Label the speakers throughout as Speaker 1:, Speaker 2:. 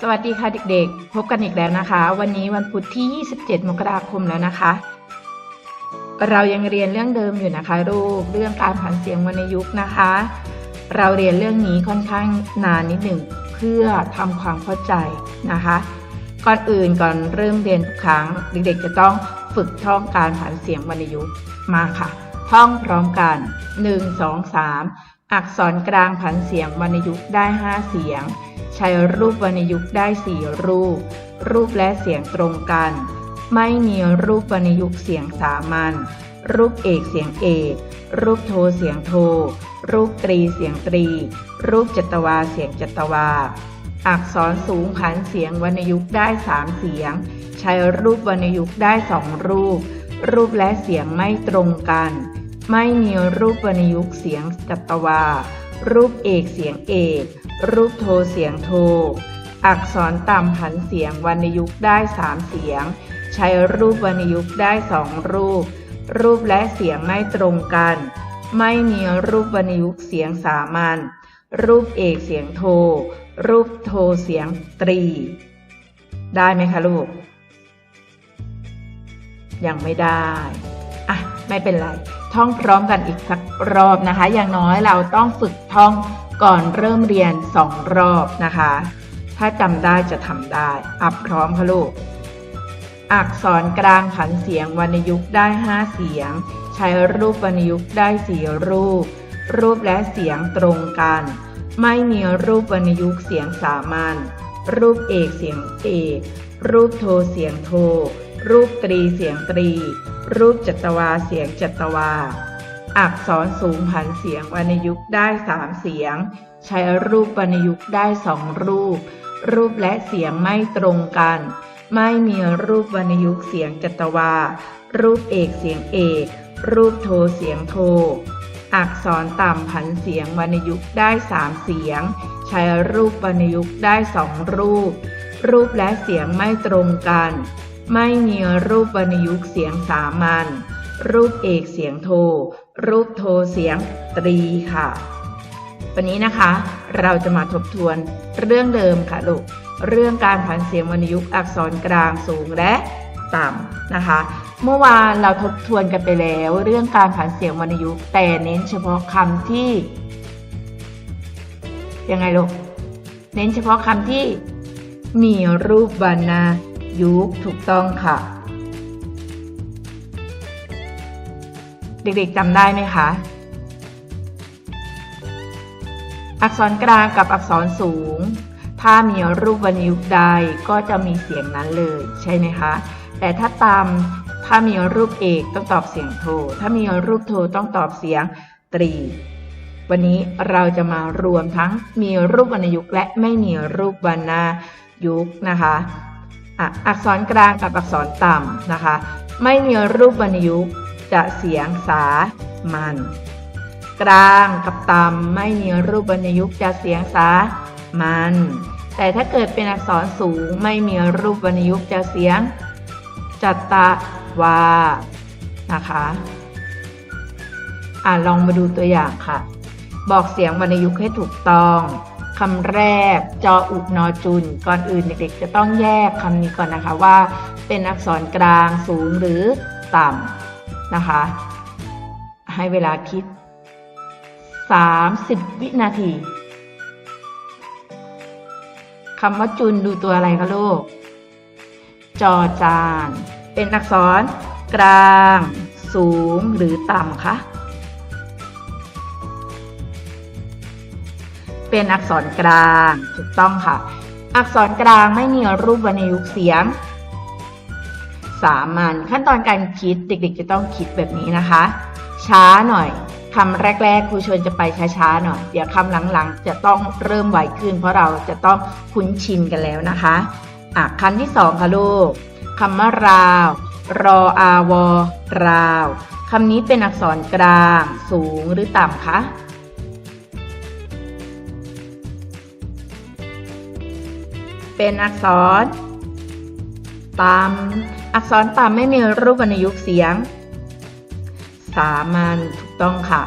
Speaker 1: สวัสดีค่ะเด็กๆ พบกันอีกแล้วนะคะ วันนี้วันพุธที่ 27 มกราคมแล้วนะคะ เรายังเรียนเรื่องเดิมอยู่นะคะลูกเรื่องการผันเสียงวรรณยุกต์นะคะ เราเรียนเรื่องนี้ค่อนข้างนานนิดหนึ่งเพื่อทำความเข้าใจนะคะ ก่อนอื่นก่อนเริ่มเรียนทุกครั้งเด็กๆ จะต้องฝึกท่องการผันเสียงวรรณยุกต์มาค่ะ ท่องพร้อมกัน 1 2 3 อักษรกลางผันเสียงวรรณยุกต์ได้ 5 เสียง ใช้รูปวรรณยุกต์ได้4รูป รูปและเสียงตรงกัน ไม่มีรูปวรรณยุกต์เสียงสามัญ รูปเอกเสียงเอก รูปโทเสียงโท รูปตรีเสียงตรี รูปจัตวาเสียงจัตวา อักษรสูงผันเสียงวรรณยุกต์ได้3เสียง ใช้รูปวรรณยุกต์ได้2รูป รูปและเสียงไม่ตรงกัน ไม่มีรูปวรรณยุกต์เสียงจัตวา รูปเอกเสียงเอก รูปโทเสียงโท อักษรต่ำผันเสียงวรรณยุกต์ได้ 3 เสียง ใช้รูปวรรณยุกต์ได้ 2 รูป รูปและเสียงไม่ตรงกัน ไม่มีรูปวรรณยุกต์เสียงสามัญ รูปเอกเสียงโท รูปโทเสียงตรี ได้ไหมคะลูก ยังไม่ได้อะไม่เป็นไร ท่องพร้อมกันอีกสักรอบนะคะ อย่างน้อยเราต้องฝึกท่อง ก่อนเริ่มเรียนสองรอบนะคะ ถ้าจำได้จะทำได้ อับพร้อมค่ะลูก อักษรกลางผันเสียงวรรณยุกต์ได้ 5 เสียง ใช้รูปวรรณยุกต์ได้ 4 รูป รูปและเสียงตรงกัน ไม่มีรูปวรรณยุกต์เสียงสามัญ รูปเอกเสียงเอก รูปโทเสียงโท รูปตรีเสียงตรี รูปจัตวาเสียงจัตวา อักษรสูงผันเสียงวรรณยุกต์ได้3เสียง ใช้รูปวรรณยุกต์ได้2รูป รูปและเสียงไม่ตรงกัน ไม่มีรูปวรรณยุกต์เสียงจัตวา รูปเอกเสียงเอก รูปโทเสียงโท อักษรต่ำผันเสียงวรรณยุกต์ได้3เสียง ใช้รูปวรรณยุกต์ได้2รูป รูปและเสียงไม่ตรงกัน ไม่มีรูปวรรณยุกต์เสียงสามัญรูปเอกเสียงโท รูปโทเสียงตรีค่ะ วันนี้นะคะ เราจะมาทบทวนเรื่องเดิมค่ะลูก เรื่องการผันเสียงวรรณยุกต์อักษรกลางสูงและต่ำนะคะ เมื่อวานเราทบทวนกันไปแล้ว เรื่องการผันเสียงวรรณยุกต์แต่เน้นเฉพาะคำที่ ยังไงลูก เน้นเฉพาะคำที่มีรูปวรรณยุกต์ถูกต้องค่ะ เด็กๆจำได้ไหมคะ อักษรกลางกับอักษรสูง ถ้ามีรูปวรรณยุกต์ใดก็จะมีเสียงนั้นเลยใช่ไหมคะ แต่ถ้าตามถ้ามีรูปเอกต้องตอบเสียงโท ถ้ามีรูปโทต้องตอบเสียงตรี วันนี้เราจะมารวมทั้งมีรูปวรรณยุกต์และไม่มีรูปวรรณยุกต์นะคะอ,ะอักษรกลางกับอักษรต่ำนะคะ ไม่มีรูปวรรณยุกต์ จะเสียงสา มัญกลางกับต่ำไม่มีรูปวรรณยุกต์จะเสียงสา มัญแต่ถ้าเกิดเป็นอักษรสูงไม่มีรูปวรรณยุกต์จะเสียง จัตตวา นะคะอ่าลองมาดูตัวอย่างค่ะ บอกเสียงวรรณยุกต์ให้ถูกต้องคำแรกจออุนอจุน ก่อนอื่นเด็กๆ จะต้องแยกคำนี้ก่อนนะคะว่า เป็นอักษรกลางสูงหรือต่ำ นะคะ ให้เวลาคิด 30 วินาทีคำว่าจุนดูตัวอะไรคะลูก จอจาน เป็นอักษร กลาง สูงหรือต่ำคะเป็นอักษรกลางถูกต้องค่ะ อักษรกลางไม่มีรูปวรรณยุกต์เสียง สามัญขั้นตอนการคิดเด็กๆ จะต้องคิดแบบนี้นะคะ ช้าหน่อยคำแรกๆครูชวนจะไปช้าๆหน่อยเดี๋ยวคำหลังๆ จะต้องเริ่มไวขึ้น เพราะเราจะต้องคุ้นชินกันแล้วนะคะอะคำที่สองค่ะลูกคำว่าราว รออาวอราวคำนี้เป็นอักษรกลาง สูงหรือต่ำคะเป็นอักษรต่ำ อักษรต่ำไม่มีรูปวรรณยุกต์เสียง สามัญถูกต้องค่ะ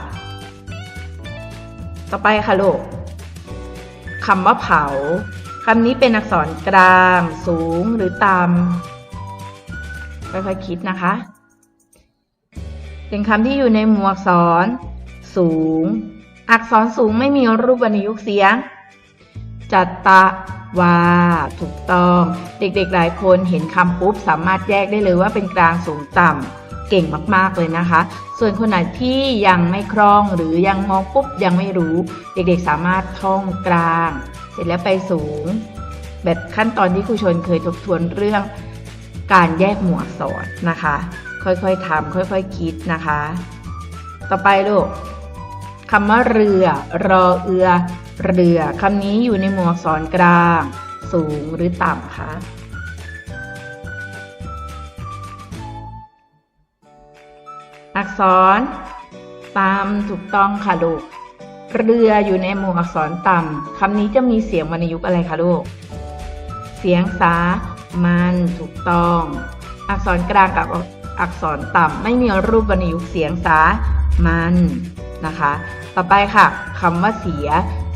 Speaker 1: ต่อไปค่ะลูกคำว่าเผาคำนี้เป็นอักษรกลาง สูงหรือต่ำค่อยๆคิดนะคะ เป็นคำที่อยู่ในหมวกอักษร สูง อักษรสูงไม่มีรูปวรรณยุกต์เสียง จัตตะ วาถูกต้องเด็กๆหลายคนเห็นคำปุ๊บสามารถแยกได้เลยว่าเป็นกลางสูงต่ำเก่งมากๆเลยนะคะ ส่วนคนไหนที่ยังไม่คล่องหรือยังมองปุ๊บยังไม่รู้ เด็กๆสามารถท่องกลาง เสร็จแล้วไปสูง แบบขั้นตอนที่ครูชนเคยทบทวนเรื่องการแยกหมวดอักษรนะคะ ค่อยๆทำค่อยๆคิดนะคะ ต่อไปลูก คำว่าเรือ รอเอือ เรือคำนี้อยู่ในหมวดอักษรกลาง สูงหรือต่ำคะอักษรตามถูกต้องค่ะลูก เรืออยู่ในหมวดอักษรต่ำคำนี้จะมีเสียงวรรณยุกต์อะไรคะลูก เสียงสา มันถูกต้อง อักษรกลางกับอักษรต่ำไม่มีรูปวรรณยุกต์เสียงสา มัน นะคะ ต่อไปค่ะคำว่าเสีย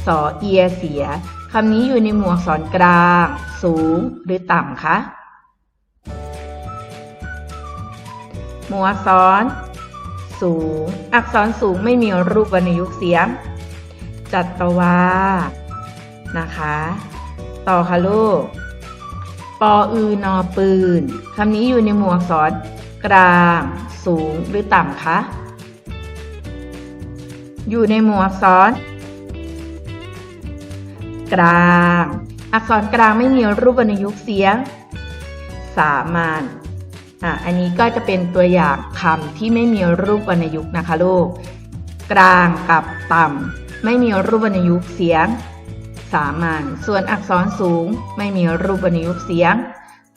Speaker 1: สอเอียเสียคำนี้อยู่ในหมวดอักลาง สูงหรือต่ำคะหมวดอักษรสูง อักษรสูงไม่มีรูปวรรณยุกเสียง จัตวา นะคะ ต่อค่ะลูก ปออือนอปืน คำนี้อยู่ในหมวดอักษรกลาง สูงหรือต่ำคะ อยู่ในหมวดอักษร กลาง อักษรกลางไม่มีรูปวรรณยุกต์เสียง สามัญอะ อันนี้ก็จะเป็นตัวอย่างคำที่ไม่มีรูปวรรณยุกต์นะคะลูก กลางกับต่ำไม่มีรูปวรรณยุกต์เสียง สามัญ ส่วนอักษรสูงไม่มีรูปวรรณยุกต์เสียง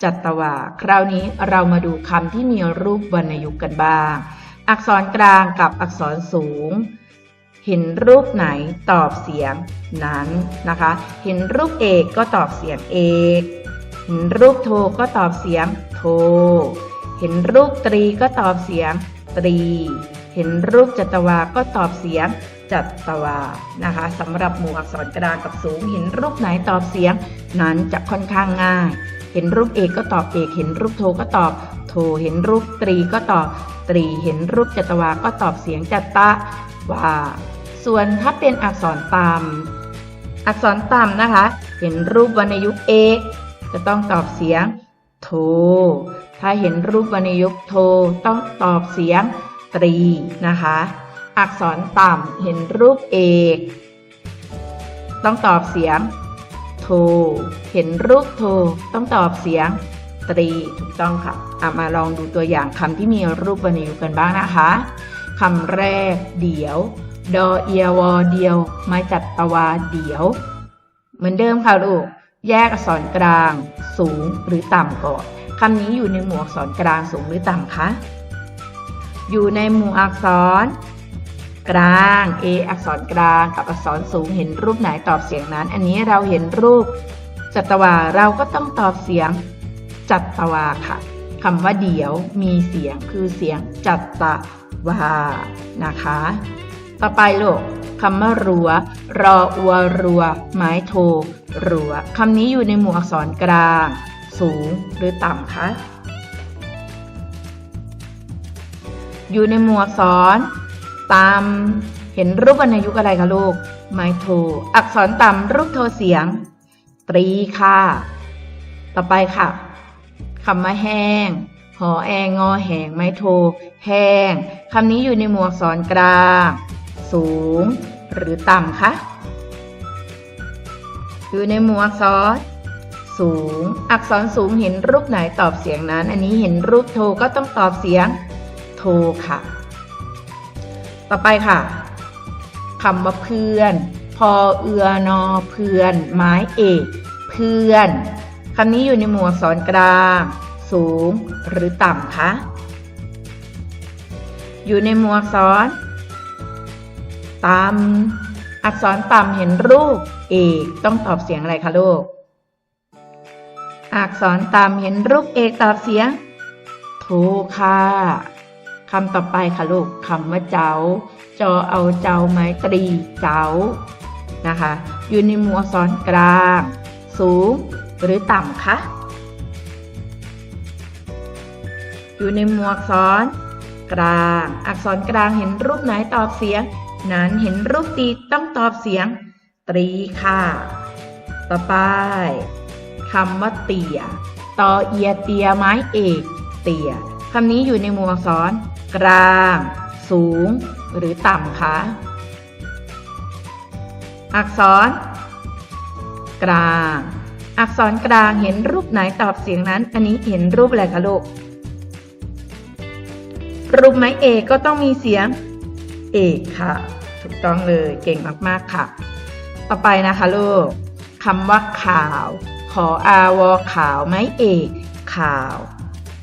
Speaker 1: จัตวา คราวนี้เรามาดูคำที่มีรูปวรรณยุกต์กันบ้าง อักษรกลางกับอักษรสูง เห็นรูปไหนตอบเสียงนั้นนะคะ เห็นรูปเอกก็ตอบเสียงเอกเห็นรูปโทก็ตอบเสียงโท เห็นรูปตรีก็ตอบเสียงตรี เห็นรูปจัตวาก็ตอบเสียงจัตวา นะคะสำหรับหมู่อักษรกลางกับสูง เห็นรูปไหนตอบเสียง นั้นจะค่อนข้างง่าย เห็นรูปเอกก็ตอบเอก เห็นรูปโทก็ตอบโท เห็นรูปตรีก็ตอบตรี เห็นรูปจัตวาก็ตอบเสียงจัตตวา ส่วนถ้าเป็นอักษรต่ำอักษรต่ำนะคะ เห็นรูปวรรณยุกต์เอกจะต้องตอบเสียงโท ถ้าเห็นรูปวรรณยุกต์โทต้องตอบเสียงตรีนะคะ อักษรต่ำเห็นรูปเอก ต้องตอบเสียงโท เห็นรูปโทต้องตอบเสียงตรีถูกต้องค่ะอะมาลองดูตัวอย่างคำที่มีรูปวรรณยุกต์กันบ้างนะคะคำแรกเดี๋ยว ดอเอียวอเดียวไม้จัดตวาเดียว เหมือนเดิมค่ะลูก แยกอักษรกลาง สูงหรือต่ำก่อนคำนี้อยู่ในหมวดอักษรกลางสูงหรือต่ำคะ อยู่ในหมู่อักษร กลาง A อักษรกลางกับอักษรสูงเห็นรูปไหนตอบเสียงนั้น อันนี้เราเห็นรูปจัตวาเราก็ต้องตอบเสียงจัตวาค่ะคำว่าเดี๋ยวมีเสียงคือเสียงจัตวานะคะ ต่อไปลูกคำว่ารัว รออัวรัวไม้โทรัวคำนี้อยู่ในหมวดอักษรกลาง สูงหรือต่ำคะอยู่ในหมวดอักษรต่ำเห็นรูปวรรณยุกต์อะไรคะลูก ไม้โท อักษรต่ำรูปโทเสียง ตรีค่ะ ต่อไปค่ะคำว่าแห้ง หอแองงอแหงไม้โท แห้งคำนี้อยู่ในหมวดอักษรกลาง สูง หรือต่ำคะอยู่ในหมวกษรสูง อักษรสูงเห็นรูปไหนตอบเสียงนั้น อันนี้เห็นรูปโทก็ต้องตอบเสียงโทค่ะ ต่อไปค่ะคำว่าเพื่อน พอเอือนอเพื่อน ไม้เอกเพื่อนคำนี้อยู่ในหมวดอักษรกลาง สูงหรือต่ำคะ อยู่ในหมวดอักษร ตำอักษรต่ำเห็นรูปเอกต้องตอบเสียงอะไรคะลูก อักษรต่ำเห็นรูปเอกตอบเสียงถูกค่ะคำต่อไปค่ะลูกคำว่าเจ้า จอเอาเจ้าไม้ตรีเจ้านะคะ อยู่ในหมวดอักษรกลาง สูงหรือต่ำคะอยู่ในหมวกอักษรกลาง อักษรกลางเห็นรูปไหนตอบเสียง นั้นเห็นรูปตีต้องตอบเสียง ตรีค่ะ ต่อไปคำว่าเตียตอเอียเตียไม้เอกเตียคำนี้อยู่ในหมวกอักษร กลาง สูง หรือต่ำคะอักษร กลาง อักษรกลางเห็นรูปไหนตอบเสียงนั้น อันนี้เห็นรูปอะไรคะลูก รูปไม้เอกก็ต้องมีเสียง เอกค่ะ ต้องเลยเก่งมากๆค่ะ ต่อไปนะคะลูกคำว่าข่าว ขออาวอขาวไม้เอกข่าว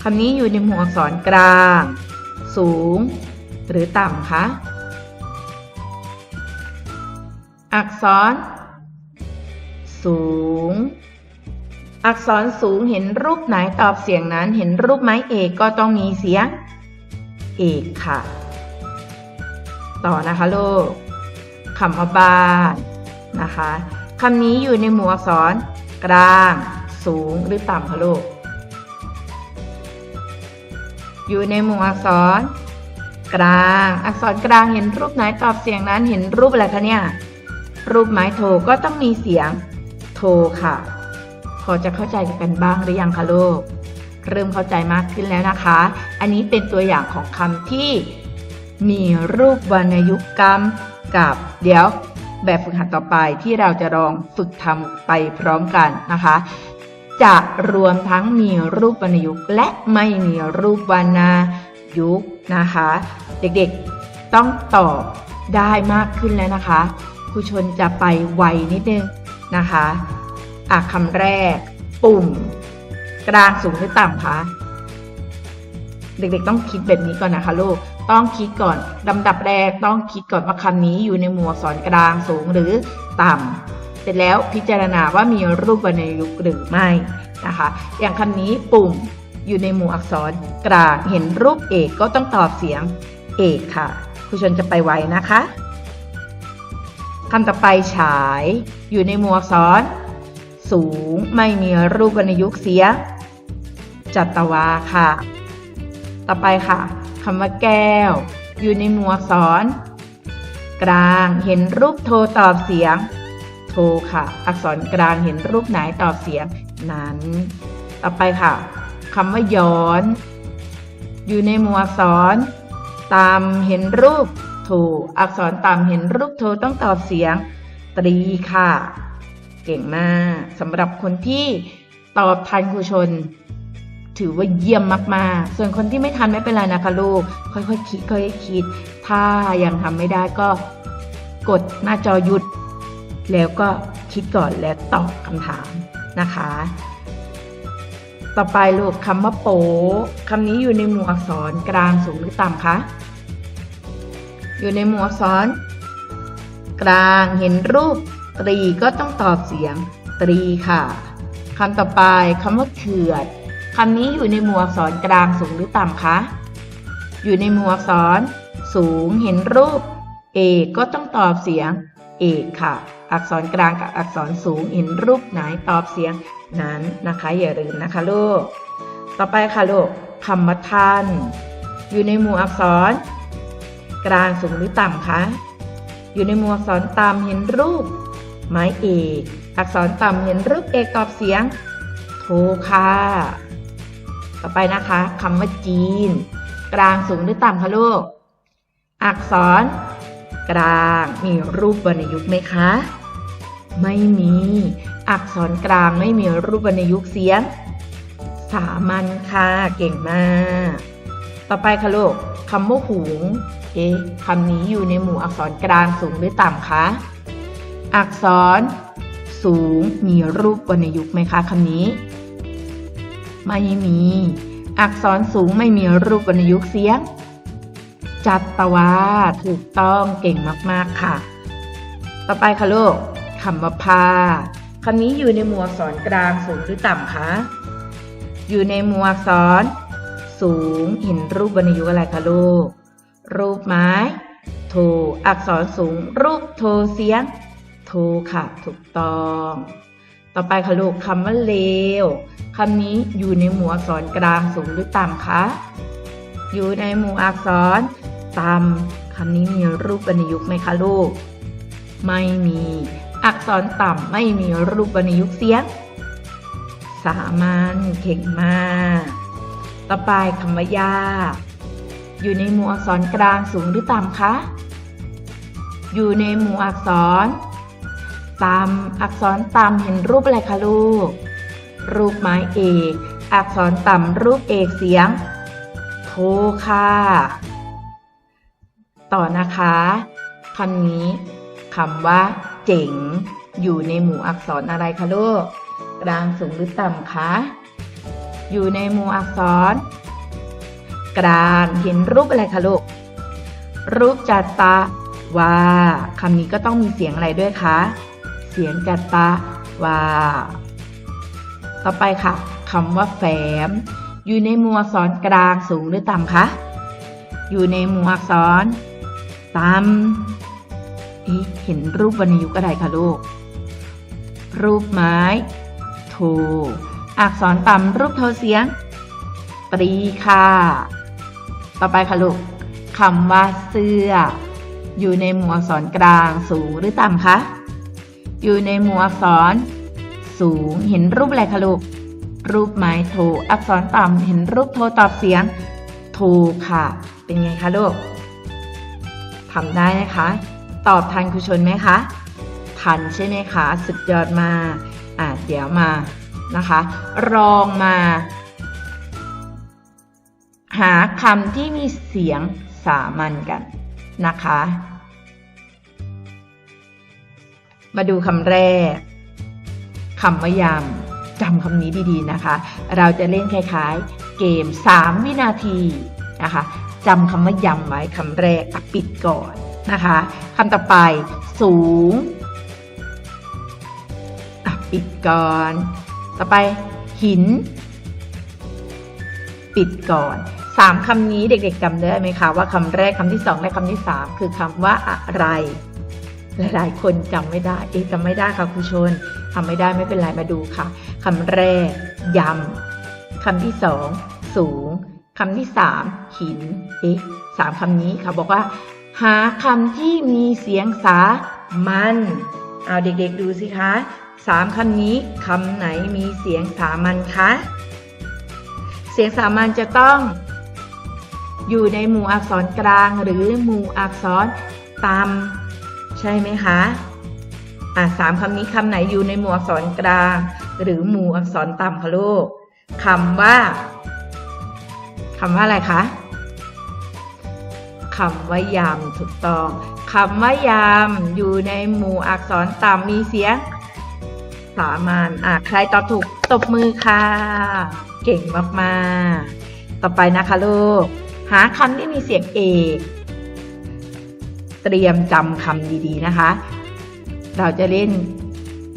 Speaker 1: คำนี้อยู่ในหมวกอักษรกลาง สูง หรือต่ำคะอักษร สูง อักษรสูงเห็นรูปไหนตอบเสียงนั้น เห็นรูปไม้เอกก็ต้องมีเสียง เอกค่ะ ต่อนะคะลูก คำว่าบ้านนะคะคำนี้อยู่ในหมวกอักษรกลาง สูงหรือต่ำคะลูก อยู่ในหมวกอักษร กลาง อักษรกลางเห็นรูปไหนตอบเสียงนั้นเห็นรูปอะไรคะเนี่ย รูปไม้โทก็ต้องมีเสียงโทค่ะ พอจะเข้าใจกันบ้างหรือยังคะลูก เริ่มเข้าใจมากขึ้นแล้วนะคะ อันนี้เป็นตัวอย่างของคำที่มีรูปวรรณยุกต์กรรม กับเดี๋ยวแบบฝึกหัดต่อไปที่เราจะลองฝึกทำไปพร้อมกันนะคะ จะรวมทั้งมีรูปวรรณยุกต์และไม่มีรูปวรรณยุกต์นะคะ เด็กๆต้องตอบได้มากขึ้นแล้วนะคะครูชนจะไปไวนิดนึงนะคะอะคำแรก ปุ่ม กลางสูงหรือต่ำคะเด็กๆต้องคิดแบบนี้ก่อนนะคะลูก ต้องคิดก่อนลำดับแรกต้องคิดก่อนว่าคำนี้อยู่ในหมวดสอนกลางสูงหรือต่ำเสร็จแล้วพิจารณาว่ามีรูปวรรณยุกต์หรือไม่นะคะ อย่างคำนี้ปุ่มอยู่ในหมู่อักษรกลางเห็นรูปเอกก็ต้องตอบเสียงเอกค่ะครูชนจะไปไวนะคะคำต่อไปฉายอยู่ในหมวดอักษร สูงไม่มีรูปวรรณยุกต์เสียงจัตวาค่ะ ต่อไปค่ะ คำว่าแก้ว อยู่ในหมวดอักษรกลางเห็นรูปโทรตอบเสียง โทค่ะ อักษรกลางเห็นรูปไหนตอบเสียงนั้น ต่อไปค่ะคำว่าย้อน อยู่ในหมวดอักษรตามเห็นรูปโทอักษรตามเห็นรูปโทต้องตอบเสียง ตรีค่ะ เก่งมากสำหรับคนที่ตอบทันครูชน ถือว่าเยี่ยมมากๆ ส่วนคนที่ไม่ทันไม่เป็นไรนะคะลูก ค่อยๆคิดค่อยๆคิด ถ้ายังทำไม่ได้ก็กดหน้าจอหยุด แล้วก็คิดก่อนแล้วตอบคำถามนะคะ ต่อไปลูกคำว่าโป๊คำนี้อยู่ในหมวดอักษรกลางสูงหรือต่ำคะ อยู่ในหมวดอักษร กลางเห็นรูปตรีก็ต้องตอบเสียงตรีค่ะคำต่อไปคำว่าเขื่อน คำนี้อยู่ในหมวดอักษรกลางสูงหรือต่ำคะ อยู่ในหมวดอักษร สูงเห็นรูป เอกก็ต้องตอบเสียง เอกค่ะ อักษรกลางกับอักษรสูงเห็นรูปไหนตอบเสียงนั้นนะคะ อย่าลืมนะคะลูก ต่อไปค่ะลูกคำว่าท่าน อยู่ในหมู่อักษร กลางสูงหรือต่ำคะ อยู่ในหมู่อักษรต่ำเห็นรูป ไม้เอก อักษรต่ำเห็นรูปเอกตอบเสียง โทค่ะ ต่อไปนะคะคำว่าจีน กลางสูงหรือต่ำคะลูก อักษร กลางมีรูปวรรณยุกต์ไหมคะ ไม่มี อักษรกลางไม่มีรูปวรรณยุกต์เสียง สามัญค่ะ เก่งมาก ต่อไปคะลูกคำว่าหูง เอ๊ะคำนี้อยู่ในหมู่อักษรกลางสูงหรือต่ำคะ อักษร สูงมีรูปวรรณยุกต์ไหมคะคำนี้ ไม่มี อักษรสูงไม่มีรูปวรรณยุกต์เสียง จัตวาถูกต้องเก่งมากๆค่ะ ต่อไปค่ะลูกคำว่าพาคำนี้อยู่ในหมวดอักษรกลางสูงหรือต่ำคะ อยู่ในหมวดอักษร สูงเห็นรูปวรรณยุกต์อะไรคะลูก รูปไม้โทอักษรสูง รูปโทเสียง โทค่ะ ถูกต้อง ต่อไปค่ะลูกคำว่าเลวคำนี้อยู่ในหมวดอักษรกลางสูงหรือต่ำคะอยู่ในหมู่อักษรต่ำคำนี้มีรูปวรรณยุกต์ไหมคะลูก ไม่มี อักษรต่ำไม่มีรูปวรรณยุกต์เสียง สามัญเก่งมาก ต่อไปคำว่ายากอยู่ในหมู่อักษรกลางสูงหรือต่ำคะ อยู่ในหมู่อักษร ต่ำอักษรต่ำเห็นรูปอะไรคะลูก รูปไม้เอกอักษรต่ำรูปเอกเสียงโทค่ะ ต่อนะคะคำนี้คำว่า เจ๋ง อยู่ในหมู่อักษรอะไรคะลูก กลางสูงหรือต่ำคะ อยู่ในหมู่อักษร กลางเห็นรูปอะไรคะลูก รูปจัตะวาคำนี้ก็ต้องมีเสียงอะไรด้วยคะ เสียงจัตะวา ต่อไปค่ะคำว่าแฝม อยู่ในหมวดอักษรกลางสูงหรือต่ำคะ อยู่ในหมวดอักษรต่ำอีเห็นรูปวรรณยุกต์อะไรคะลูก รูปไม้โทอักษรต่ำรูปโทเสียง ปรีค่ะ ต่อไปค่ะลูกคำว่าเสื้อ อยู่ในหมวดอักษรกลางสูงหรือต่ำคะ อยู่ในหมวดอักษร สูงเห็นรูปอะไรคะลูก รูปไม้โท อักษรต่ำเห็นรูปโทตอบเสียงถูค่ะ เป็นไงคะลูกทำได้นะคะ ตอบทันครูชนไหมคะทันใช่ไหมคะสุดยอดมาอะเดี๋ยวมานะคะลองมา หาคำที่มีเสียงสามัญกันนะคะ มาดูคำแรกคำว่ายำจำคำนี้ดีๆนะคะ เราจะเล่นคล้ายๆ เกม 3 วินาทีนะคะจำคำว่ายำไว้คำแรกปิดก่อนนะคะคำต่อไปสูงปิดก่อน ต่อไปหิน ปิดก่อนสามคำนี้เด็กๆจำได้ไหมคะว่าคำแรกคำที่สองและคำที่สามคือคำว่าอะไร หลายๆ คนจำไม่ได้ เอ๊ะจำไม่ได้ค่ะครูชนทำไม่ได้ไม่เป็นไรมาดูค่ะคำแรกยำคำที่สองสูงคำที่สามหิน เอ๊ะสามคำนี้เขาบอกว่า หาคำที่มีเสียงสามัญเอาเด็กๆดูสิคะสามคำนี้คำไหนมีเสียงสามัญคะ เสียงสามัญจะต้อง อยู่ในหมู่อักษรกลางหรือหมู่อักษรต่ำ ใช่ไหมคะอะสามคำนี้คำไหนอยู่ในหมู่อักษรกลาง หรือหมู่อักษรต่ำคะลูกคำว่าคำว่าอะไรคะคำว่ายำถูกต้องคำว่ายำอยู่ในหมู่อักษรต่ำมีเสียงสามัญอะใครตอบถูกตบมือค่ะ เก่งมากๆ ต่อไปนะคะลูก หาคำที่มีเสียงเอก เตรียมจำคำดีๆนะคะ เราจะเล่น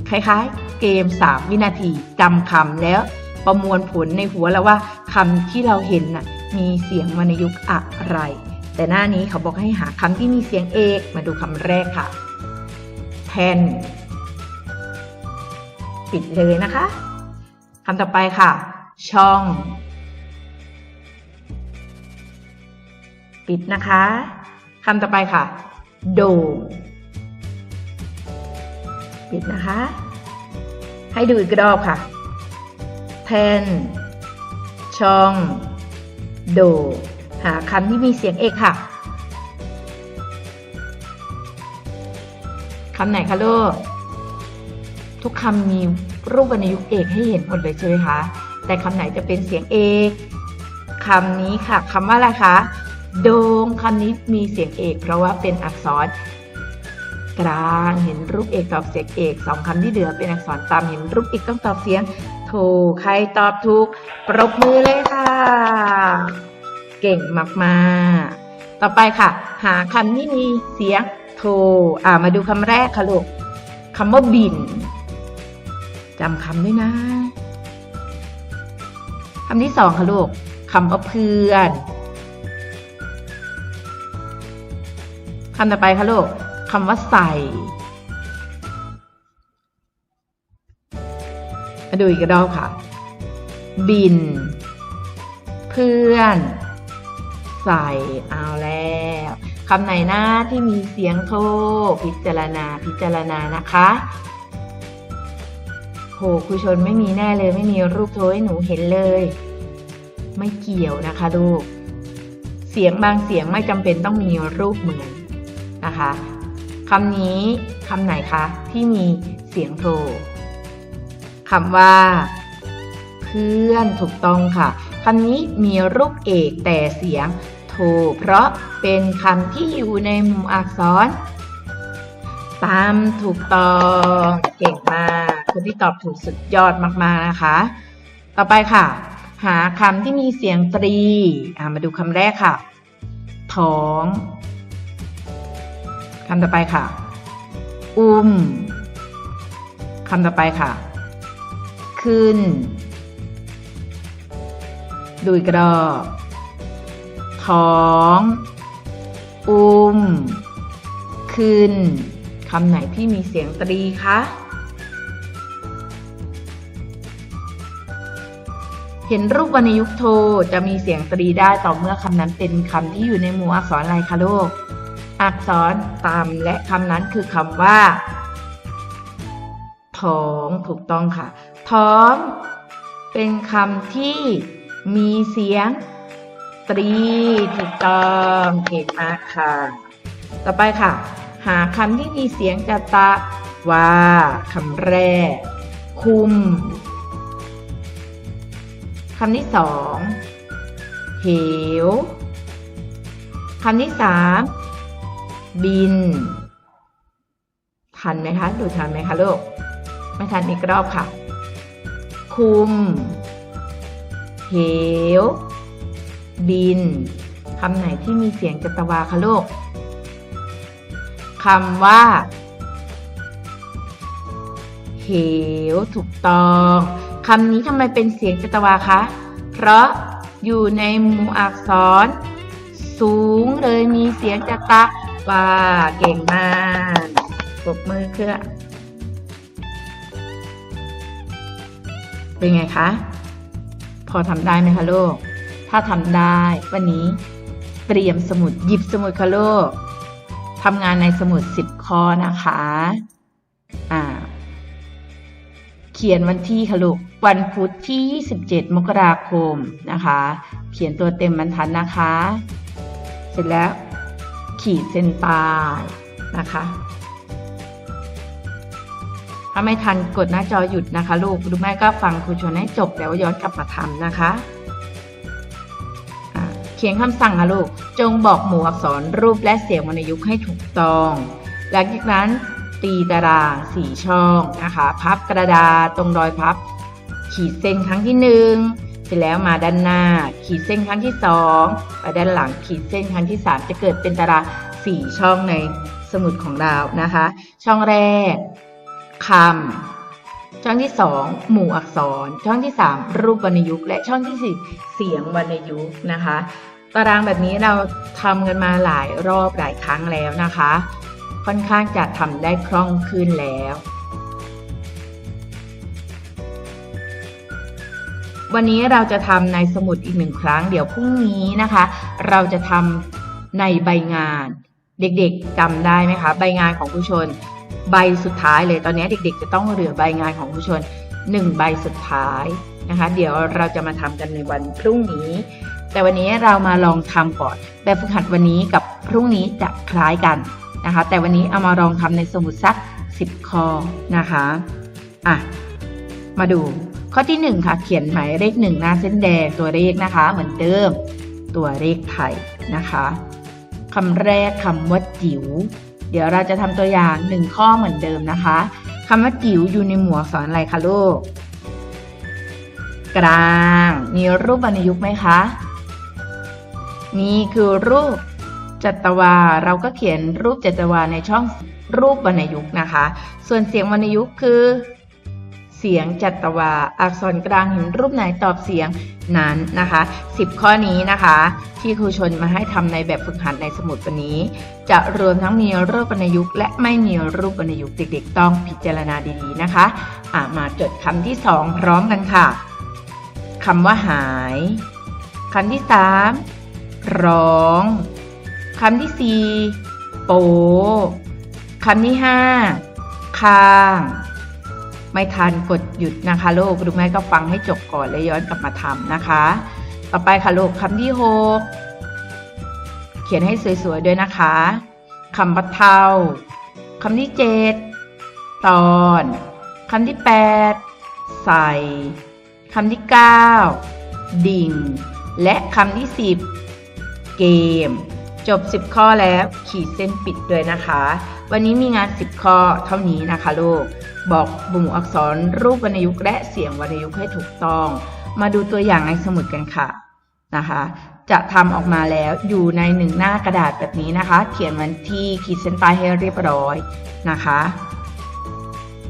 Speaker 1: คล้ายๆ เกม 3 วินาทีจำคำแล้วประมวลผลในหัวแล้วว่าคำที่เราเห็นน่ะมีเสียงวรรณยุกต์อะไร แต่หน้านี้เขาบอกให้หาคำที่มีเสียงเอกมาดูคำแรกค่ะแทนปิดเลยนะคะคำต่อไปค่ะ ช่อง ปิดนะคะคำต่อไปค่ะ โด ปิดนะคะ ให้ดูอีกรอบค่ะแทนช่อง โด หาคำที่มีเสียงเอกค่ะ คำไหนคะลูก ทุกคำมีรูปวรรณยุกต์เอกให้เห็นหมดเลยใช่ไหมคะ แต่คำไหนจะเป็นเสียงเอกคำนี้ค่ะ คำว่าอะไรคะ โดงคำนี้มีเสียงเอก เพราะว่าเป็นอักษรกลางเห็นรูปเอกตอบเสียงเอกสองคำที่เหลือเป็นอักษรตามเห็นรูปเอกต้องตอบเสียงถูกใครตอบถูกปรบมือเลยค่ะ เก่งมากๆ ต่อไปค่ะ หาคำที่มีเสียงโทอ่ามาดูคำแรกค่ะลูกคำว่าบินจำคำด้วยนะคำที่สองค่ะลูกคำว่าเพื่อน คำต่อไปค่ะลูกคำว่าใส่มาดูอีกรอบค่ะ บิน เพื่อน ใส่เอาแล้วคำไหนหน้าที่มีเสียงโทพิจารณาพิจารณานะคะโหครูชนไม่มีแน่เลย ไม่มีรูปโทให้หนูเห็นเลย ไม่เกี่ยวนะคะลูก เสียงบางเสียงไม่จำเป็นต้องมีรูปเหมือน นะคะคำนี้คำไหนคะที่มีเสียงโทคำว่า เพื่อนถูกต้องค่ะคำนี้มีรูปเอกแต่เสียงโท เพราะเป็นคำที่อยู่ในหมู่อักษรตามถูกต้องเก่งมาก คนที่ตอบถูกสุดยอดมากๆนะคะ ต่อไปค่ะ หาคำที่มีเสียงตรีมาดูคำแรกค่ะ ท้อง คำต่อไปค่ะ อุ้มคำต่อไปค่ะ ขึ้น ดูอีกรอบท้อง อุ้ม ขึ้นคำไหนที่มีเสียงตรีคะเห็นรูปวรรณยุกต์โทจะมีเสียงตรีได้ต่อเมื่อคำนั้นเป็นคำที่อยู่ในหมู่อักษรอะไรคะลูก อักษรตามและคำนั้นคือคำว่าท้องถูกต้องค่ะ ท้อง เป็นคำที่มีเสียงตรีถูกต้องเก่งมากค่ะ ต่อไปค่ะ หาคำที่มีเสียงจะตะว่าคำแรก คุมคำที่สองเหวคำที่สาม บิน ทันไหมคะ ดูทันไหมคะลูก ไม่ทันอีกรอบค่ะ คุม เหว บิน คำไหนที่มีเสียงจัตวาคะลูก คำว่า เหว ถูกต้องคำนี้ทำไมเป็นเสียงจัตวาคะ เพราะอยู่ในหมู่อักษร สูงเลยมีเสียงจัต วาเก่งมากปรบมือเครื่องเป็นไงคะ พอทำได้ไหมคะลูก ถ้าทำได้วันนี้เตรียมสมุดหยิบสมุดค่ะลูกทำงานในสมุด10ข้อนะคะ อ่า เขียนวันที่ค่ะลูก วันพุธที่ 27 มกราคมนะคะ เขียนตัวเต็มบรรทัดนะคะ เสร็จแล้ว ขีดเส้นใต้นะคะ ถ้าไม่ทันกดหน้าจอหยุดนะคะ ลูกหรือไม่ก็ฟังครูชวนให้จบแล้วย้อนกลับมาทำนะคะเขียนคำสั่งค่ะลูก จงบอกหมู่อักษรรูปและเสียงวรรณยุกต์ให้ถูกต้อง หลังจากนั้นตีตารางสี่ช่องนะคะ พับกระดาษตรงรอยพับ ขีดเส้นครั้งที่หนึ่ง ร็จแล้วมาด้านหน้า ขีดเส้นครั้งที่สองไปด้านหลังขีดเส้นครั้งที่สามจะเกิดเป็นตารางสี่ช่องในสมุดของเรานะคะ ช่องแรกคำช่องที่สองหมู่อักษร ช่องที่สามรูปวรรณยุกต์และช่องที่สี่เสียงวรรณยุกต์นะคะ ตารางแบบนี้เราทำกันมาหลายรอบหลายครั้งแล้วนะคะ ค่อนข้างจะทำได้คล่องขึ้นแล้ว วันนี้เราจะทำในสมุดอีกหนึ่งครั้ง เดี๋ยวพรุ่งนี้นะคะ เราจะทำในใบงาน เด็กๆจำได้ไหมคะ ใบงานของผู้ชน ใบสุดท้ายเลยตอนนี้เด็ก ๆ จะต้องเหลือใบงานของผู้ชนหนึ่งใบสุดท้ายนะคะ เดี๋ยวเราจะมาทำกันในวันพรุ่งนี้ แต่วันนี้เรามาลองทำก่อน แบบฝึกหัดวันนี้กับพรุ่งนี้จะคล้ายกันนะคะ แต่วันนี้เอามาลองทำในสมุดสัก 10 ข้อนะคะอะมาดู ข้อที่ 1 ค่ะ เขียนหมายเลขหนึ่งหน้าเส้นแดงตัวเลขนะคะ เหมือนเดิมตัวเลขไทยนะคะคำแรกคำว่าจิ๋วเดี๋ยวเราจะทำตัวอย่างหนึ่งข้อเหมือนเดิมนะคะคำว่าจิ๋วอยู่ในหมวกสอนอะไรคะลูก กลางมีรูปวรรณยุกต์ไหมคะนี่คือรูปจัตวา เราก็เขียนรูปจัตวาในช่องรูปวรรณยุกต์นะคะ ส่วนเสียงวรรณยุกต์คือ เสียงจัตวา อักษรกลางเห็นรูปไหนตอบเสียงนั้นนะคะ 10 ข้อนี้นะคะ ที่ครูชนมาให้ทำในแบบฝึกหัดในสมุดวันนี้ จะรวมทั้งมีรูปวรรณยุกต์และไม่มีรูปวรรณยุกต์เด็กๆ ต้องพิจารณาดีๆนะคะอะมาจดคำที่สองพร้อมกันค่ะคำว่าหายคำที่สามร้องคำที่สี่โปคำที่ห้าข้าง ไม่ทันกดหยุดนะคะลูกหรือไม่ก็ฟังให้จบก่อนแล้วย้อนกลับมาทำนะคะ ต่อไปค่ะลูกคำที่หกเขียนให้สวยๆด้วยนะคะคำบัดเทาคำที่เจ็ดตอนคำที่แปดใส่คำที่เก้าดิ่ง และคำที่สิบเกม จบ 10 ข้อแล้วขีดเส้นปิดด้วยนะคะ วันนี้มีงาน 10 ข้อเท่านี้นะคะลูก บอกบุ่มอักษรรูปวรรณยุกต์และเสียงวรรณยุกต์ให้ถูกต้อง มาดูตัวอย่างในสมุดกันค่ะนะคะ จะทำออกมาแล้วอยู่ในหนึ่งหน้ากระดาษแบบนี้นะคะ เขียนวันที่ขีดเส้นใต้ให้เรียบร้อยนะคะ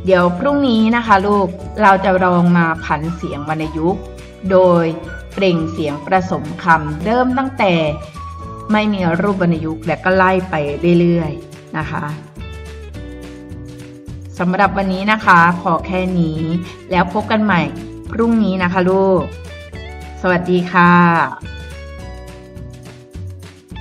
Speaker 1: เดี๋ยวพรุ่งนี้นะคะลูกเราจะลองมาผันเสียงวรรณยุกต์โดยเปล่งเสียงผสมคำเริ่มตั้งแต่ไม่มีรูปวรรณยุกต์และก็ไล่ไปเรื่อยๆนะคะ สำหรับวันนี้นะคะ พอแค่นี้ แล้วพบกันใหม่พรุ่งนี้นะคะลูก สวัสดีค่ะ